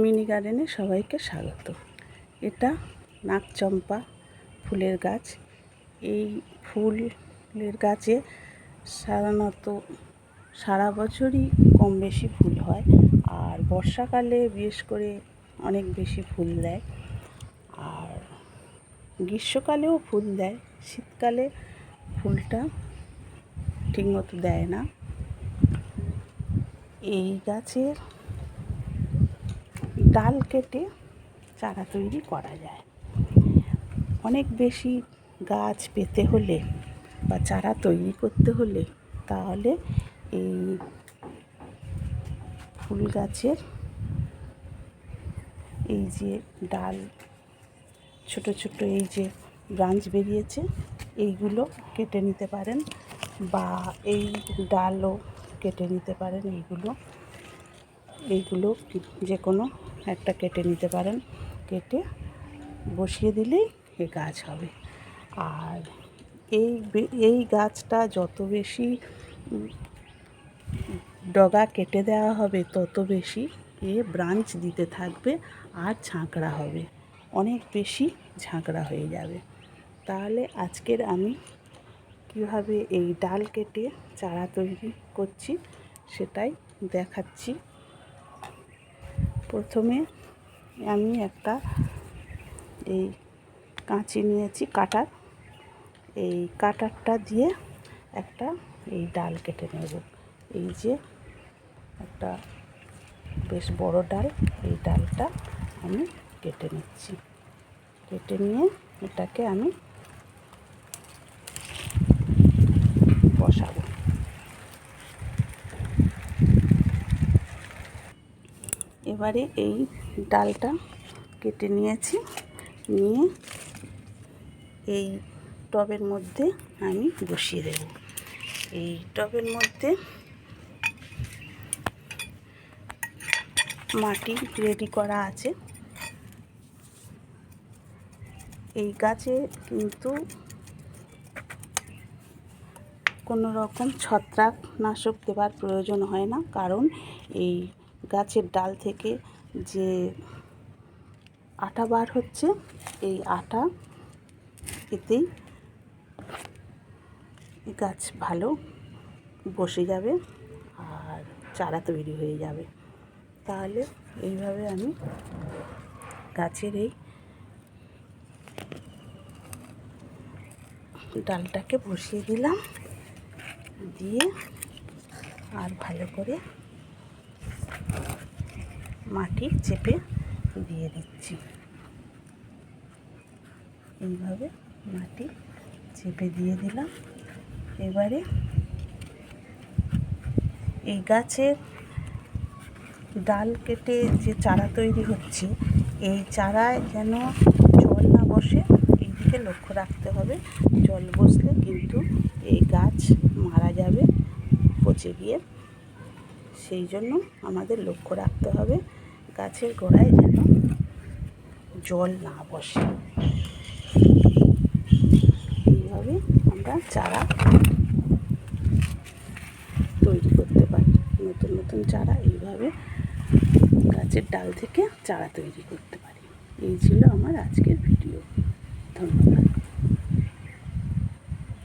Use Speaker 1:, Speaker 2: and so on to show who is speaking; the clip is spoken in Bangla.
Speaker 1: মিনি গার্ডেনে সবাইকে স্বাগত। এটা নাকচম্পা ফুলের গাছ। এই ফুলের গাছে সাধারণত সারা বছরই কম বেশি ফুল হয় আর বর্ষাকালে বিশেষ করে অনেক বেশি ফুল দেয়। আর গ্রীষ্মকালেও ফুল দেয়, শীতকালে ফুলটা ঠিকমতো দেয় না। এই গাছের ডাল কেটে চারা তৈরি করা যায়। অনেক বেশি গাছ পেতে হলে বা চারা তৈরি করতে হলে তাহলে এই ফুল গাছের এই যে ডাল, ছোট ছোট এই যে ব্রাঞ্চ বেরিয়েছে, এইগুলো কেটে নিতে পারেন বা এই ডালও কেটে নিতে পারেন, এইগুলো এইগুলো যে কোনো একটা কেটে নিতে পারেন। কেটে বসিয়ে দিলেই এ গাছ হবে। আর এই এই গাছটা যত বেশি ডগা কেটে দেওয়া হবে, তত বেশি এ ব্রাঞ্চ দিতে থাকবে আর ঝাঁকড়া হবে। অনেক বেশি ঝাঁকড়া হয়ে যাবে। তাহলে আজকের আমি কীভাবে এই ডাল কেটে চারা তৈরি করছি সেটাই দেখাচ্ছি। প্রথমে আমি একটা এই কাঁচি নিয়েছি কাটার। এই কাটারটা দিয়ে একটা এই ডাল কেটে নেব। এই যে একটা বেশ বড় ডাল, এই ডালটা আমি কেটে নিচ্ছি। কেটে নিয়ে এটাকে আমি বসাবো। এবারে এই ডালটা কেটে নিয়েছি। নিয়ে এই টবের মধ্যে আমি বসিয়ে দেব। এই টবের মধ্যে মাটি রেডি করা আছে। এই গাছে কিন্তু কোনো রকম ছত্রাকনাশক দেওয়ার প্রয়োজন হয় না, কারণ এই গাছের ডাল থেকে যে আটা বার হচ্ছে, এই আটা এতেই গাছ ভালো বসে যাবে আর চারা তৈরি হয়ে যাবে। তাহলে এইভাবে আমি গাছের এই ডালটাকে বসিয়ে দিলাম, দিয়ে আর ভালো করে মাটি চেপে দিয়ে দিচ্ছি। এইভাবে মাটি চেপে দিয়ে দিলাম। এবারে এই গাছের ডাল কেটে যে চারা তৈরি হচ্ছে, এই চারায় যেন জল না বসে এই দিকে লক্ষ্য রাখতে হবে। জল বসলে কিন্তু এই গাছ মারা যাবে, পচে গিয়ে সেই জন্য আমাদের লক্ষ্য রাখতে হবে গাছের গোড়ায় যেন জল না বসে। এইভাবে আমরা চারা তৈরি করতে পারি। নতুন নতুন চারা এইভাবে গাছের ডাল থেকে চারা তৈরি করতে পারি। এই ছিল আমার আজকের ভিডিও। ধন্যবাদ।